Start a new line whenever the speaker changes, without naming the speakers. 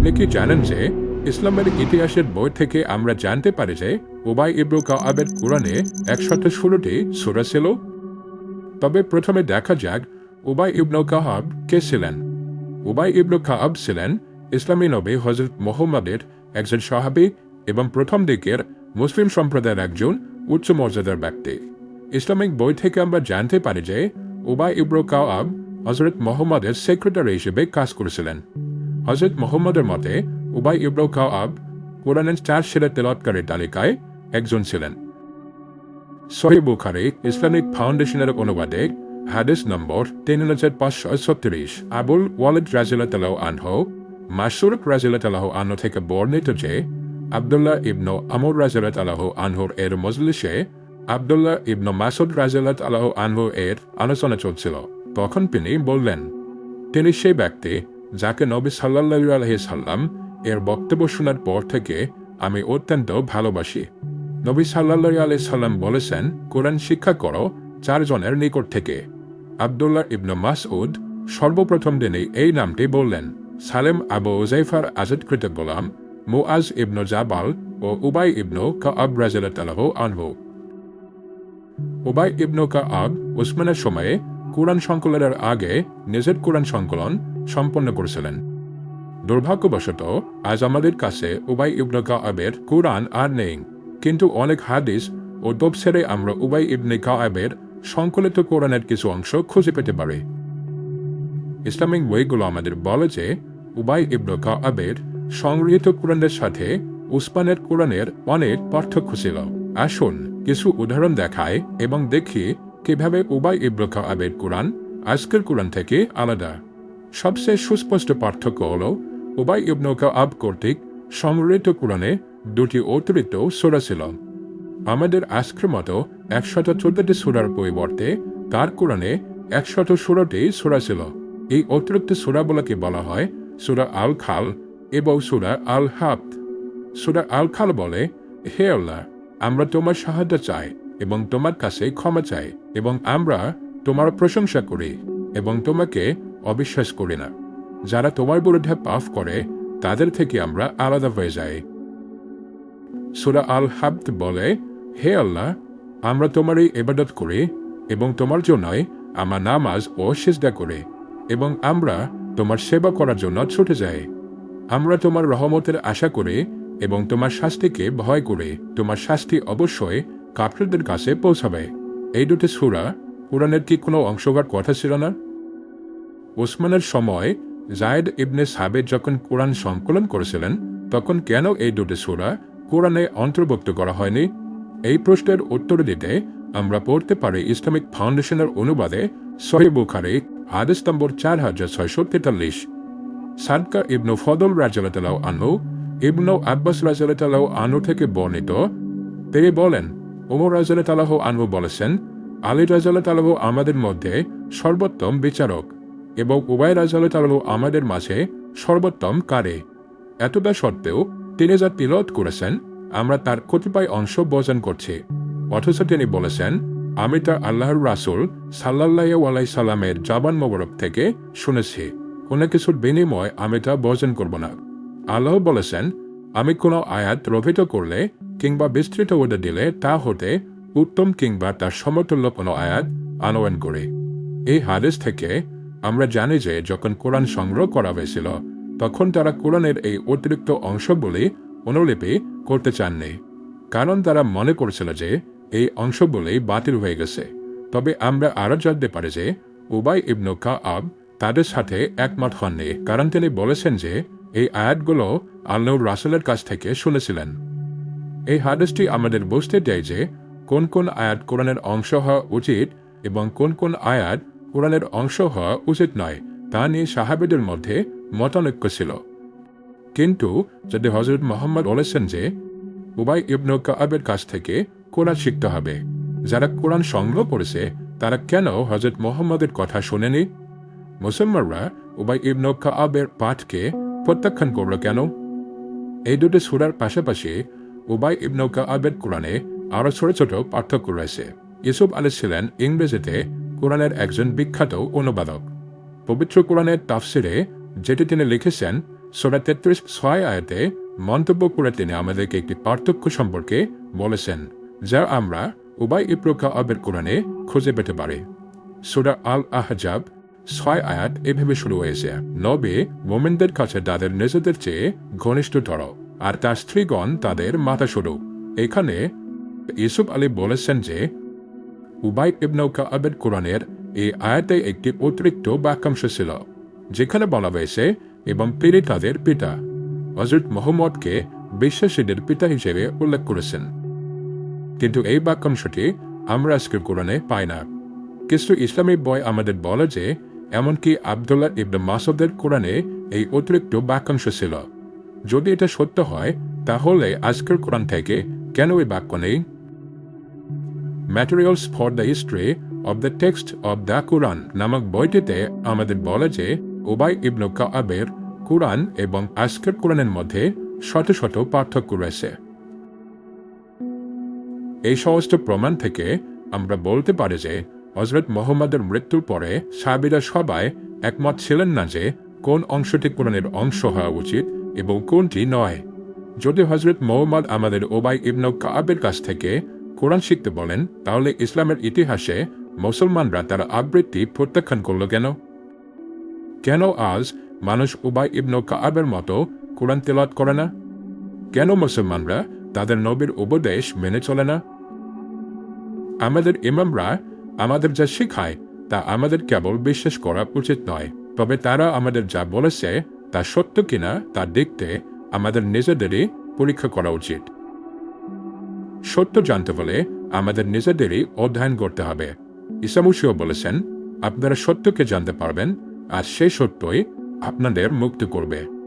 আপনি কি জানেন যে ইসলামের ইতিহাসের বই থেকে আমরা জানতে পারি যে উবাই ইব্রু কাআবের কোরআনে একশত ষোলোটি সুরা ছিল? তবে প্রথমে দেখা যাক উবাই ইবনু কাহাব কে ছিলেন। উবাই ইবনু কাহাব ছিলেন ইসলামী নবী হজরত মোহাম্মদের একজন সাহাবী এবং প্রথম দিকের মুসলিম সম্প্রদায়ের একজন উচ্চ মর্যাদার ব্যক্তি। ইসলামিক বই থেকে আমরা জানতে পারি যে উবাই ইব্রু কাহাব হজরত মোহাম্মদের সেক্রেটারি হিসেবে কাজ করেছিলেন। হজরত মোহাম্মদের মতে, উবাই ইবরু কাহাব কোরআনের চার সেরা তেলৎকারীর তালিকায় একজন ছিলেন। সহি বুখারি ইসলামিক ফাউন্ডেশনের অনুবাদে হাদিস নম্বর তিন হাজার পাঁচশো ছত্রিশ আবুল ওয়ালিদ রাজিল্লাহ আনহ মাসুর রাজিল্লাহ আনহ থেকে বর্ণিত যে আবদুল্লাহ ইবনু আমর রাজিল্লাহ আনহুর এর মজলিসে আবদুল্লাহ ইবনু মাসুদ রাজিল্লাহ আলাহ আনহু এর আলোচনা চলছিল। তখন তিনি বললেন, তিনি সেই ব্যক্তি যাকে নবী সাল্লাহ আলহি সাল্লাম এর বক্তব্য শোনার পর থেকে আমি অত্যন্ত ভালোবাসি। নবী সাল্লাহ আলি সাল্লাম বলেছেন, কোরআন শিক্ষা করো চারজনের নিকট থেকে। আবদুল্লাহ ইবনু মাসউদ সর্বপ্রথম দিনেই এই নামটি বললেন। সালেম আবু উজাইফার আজাদকৃত গোলাম মুআজ ইবনু জাবাল ও উবাই ইবনু কাআব রাজিয়াল্লাহ আনহু। উবাই ইবনু কাআব উসমানের সময়ে কোরআন সংকলনের আগে নিজের কোরআন সংকলন সম্পন্ন করেছিলেন। দুর্ভাগ্যবশত, আজ আমাদের কাছে উবাই ইবনু কাআবের কোরআন আর নেই। কিন্তু অনেক হাদিস ও তফসেরে আমরা উবাই ইবনে কাআবের সংকলিত কোরআনের কিছু অংশ খুঁজে পেতে পারি। ইসলামিক বইগুলো আমাদের বলে যে, উবাই ইবনু কাআবের সংগৃহীত কোরআনের সাথে উসমানের কোরআনের অনেক পার্থক্য ছিল। আসুন, কিছু উদাহরণ দেখায় এবং দেখি কীভাবে উবাই ইবনু কাআবের কোরআন আজকের কোরআন থেকে আলাদা? সবচেয়ে সুস্পষ্ট পার্থক্য হল, উবাই ইবনু কাআব কর্তৃক সংগৃহীত কোরআনে দুটি অতিরিক্ত সুরা ছিল। আমাদের আজকের মতো একশত চোদ্দটি সুরার পরিবর্তে তার কোরআনে একশত ষোলোটি সুরা ছিল। এই অতিরিক্ত সুরাগুলোকে বলা হয় সুরা আল খাল এবং সুরা আল হাত সুরা আল খাল বলে, হে আল্লাহ, আমরা তোমার সাহায্য চাই। এবং তোমার কাছে ক্ষমা চাই, এবং আমরা তোমার প্রশংসা করি, এবং তোমাকে অবিশ্বাস করি না। যারা তোমার বিরুদ্ধে পাফ করে, তাদের থেকে আমরা আলাদা হয়ে যাই। সুরা আল হাবদ বলে, হে আল্লাহ, আমরা তোমারই এবাদত করি, এবং তোমার জন্যই আমার নামাজ ও সেজদা করে, এবং আমরা তোমার সেবা করার জন্য ছুটে যাই। আমরা তোমার রহমতের আশা করি, এবং তোমার শাস্তিকে ভয় করে। তোমার শাস্তি অবশ্যই কাফেরদের কাছে পৌঁছাবে। এই দুটি সুরা কোরআনের কি কোনো অংশগার কথা ছিল না? ওসমানের সময় জায়দ ইবনে সাবেদ যখন কোরআন সংকলন করেছিলেন, তখন কেন এই দুটি সুরা কোরআনে অন্তর্ভুক্ত করা হয়নি? এই প্রশ্নের উত্তর দিতে আমরা পড়তে পারি ইসলামিক ফাউন্ডেশনের অনুবাদে সহি বুখারি, হাদিস নম্বর চার হাজার ছয়শো তেতাল্লিশ। সাদকা ইবনু ফদল রাজালাতালাও আনু ইবনু আব্বাস রাজালাতালাও আনু থেকে বর্ণিত, তিনি বলেন ওমর রাজালাতালাহ আনু বলেছেন, আলী রাজালাতালাহ আমাদের মধ্যে সর্বোত্তম বিচারক এবং উবাই রাজালাতালাহ আমাদের মাঝে সর্বোত্তম কারে। এতটা সত্ত্বেও তিনি যা তিলত করেছেন, আমরা তার কতিপয় অংশ বর্জন করছি। অথচ তিনি বলেছেন, আমি তা আল্লাহর রাসুল সাল্লাহ আলাই সাল্লামের জাবান মোবারক থেকে শুনেছি। কোনো কিছুর বিনিময় আমি তা বর্জন করব না। আল্লাহ বলেছেন, আমি কোনো আয়াত রভিত করলে কিংবা বিস্তৃত ওটা দিলে তা হতে উত্তম কিংবা তার সমতুল্য কোনো আয়াত আনয়ন করে। এই হাদিস থেকে আমরা জানি যে যখন কোরআন সংগ্রহ করা হয়েছিল, তখন তারা কোরআনের এই অতিরিক্ত অংশগুলি অনুলিপি করতে চাননি। কারণ তারা মনে করেছিল যে এই অংশগুলি বাতিল হয়ে গেছে। তবে আমরা আরও জানতে পারি যে উবাই ইবনু আব তাদের সাথে একমত হননি, কারণ তিনি বলেছেন যে এই আয়াতগুলো আল্লাহর রাসেলের কাছ থেকে শুনেছিলেন। এই হাদিসটি আমাদের বুঝতে দেয় যে কোন কোন আয়াত কোরআনের অংশ হওয়া উচিত এবং কোন কোন আয়াত কোরআনের অংশ হওয়া উচিত নয়, তা নিয়ে সাহাবেদের মধ্যে মতানৈক্য ছিল। কিন্তু যদি হজরত মোহাম্মদ বলেছেন যে উবাই ইবনু কাবের কাছ থেকে কোরআন শিখতে হবে, যারা কোরআন সংগ্রহ করেছে, তারা কেন হজরত মোহাম্মদের কথা শোনেনি? মুসলমানরা উবাই ইবনু কাবের পাঠকে প্রত্যাখ্যান করল কেন? এই দুটি সুরার পাশাপাশি উবাই ইবনৌকা আবেদ কোরআনে আরও ছোট ছোট পার্থক্য রয়েছে। ইসুফ আলী ছিলেন ইংরেজিতে কোরআনের একজন বিখ্যাত অনুবাদক। পবিত্র কোরআনের তাফসিরে যেটি তিনি লিখেছেন, সোরা তেত্রিশ ছয় আয়াতে মন্তব্য করে তিনি আমাদেরকে একটি পার্থক্য সম্পর্কে বলেছেন, যা আমরা উবাই ইব্রুকা আবের কোরআনে খুঁজে পেতে পারি। সুরা আল আহজাব ছয় আয়াত এভাবে শুরু হয়েছে, নবে মোমেনদের কাছে তাদের নিজেদের চেয়ে ঘনিষ্ঠতর। আর তার স্ত্রীগণ তাদের মাথা শুরু এখানে ইসুফ আলী বলেছেন যে, উবাই ইবনৌকা আবের কোরআনের এই আয়াতে একটি অতিরিক্ত বাক্যাংশ ছিল, যেখানে বলা হয়েছে, এবং তিনি তাদের পিতা হজরত মোহাম্মদকে বিশ্বাসীদের পিতা হিসেবে উল্লেখ করেছেন। কিন্তু এই বাক্যাংশটি আমরা আজকের কোরআনে পাই না। কিছু ইসলামী বয় আমাদের বলে যে, এমনকি আবদুল্লাহ ইবনে মাসুদের কোরআনে এই অতিরিক্ত বাক্যাংশ ছিল। যদি এটা সত্য হয়, তাহলে আজকের কোরআন থেকে কেন এই বাক্য নেই? Materials for the history of the text of the Quran নামক বইটিতে আমাদের বলে যে ওবাই ইবনু কাবের কোরআন এবং আজকের কোরআনের মধ্যে শত শত পার্থক্য রয়েছে। এই সমস্ত প্রমাণ থেকে আমরা বলতে পারি যে হজরত মোহাম্মদের মৃত্যুর পরে সাবিরা সবাই একমত ছিলেন না যে, কোন অংশটি কোরআনের অংশ হওয়া উচিত। এবং কোনটি নয়। যদি হজরত মোহাম্মদ আমাদের ওবাই ইবনু কাবের কাছ থেকে কোরআন শিখতে বলেন, তাহলে ইসলামের ইতিহাসে মুসলমানরা তার আবৃত্তি প্রত্যাখ্যান করল কেন? কেন আজ মানুষ উবাই ইবনু কাবের মতো কোরআন তেলাত করে না? কেন মুসলমানরা তাদের নবীর উপদেশ মেনে চলে না? আমাদের ইমামরা আমাদের যা শেখায় তা আমাদের কেবল বিশ্বাস করা উচিত নয়, তবে তারা আমাদের যা বলেছে তা সত্য কিনা তা দেখতে আমাদের নিজেদেরই পরীক্ষা করা উচিত। সত্য জানতে হলে আমাদের নিজেদেরই অধ্যয়ন করতে হবে। ইসামুসিও বলেছেন, আপনারা সত্যকে জানতে পারবেন আর সেই সত্যই আপনাদের মুক্ত করবে।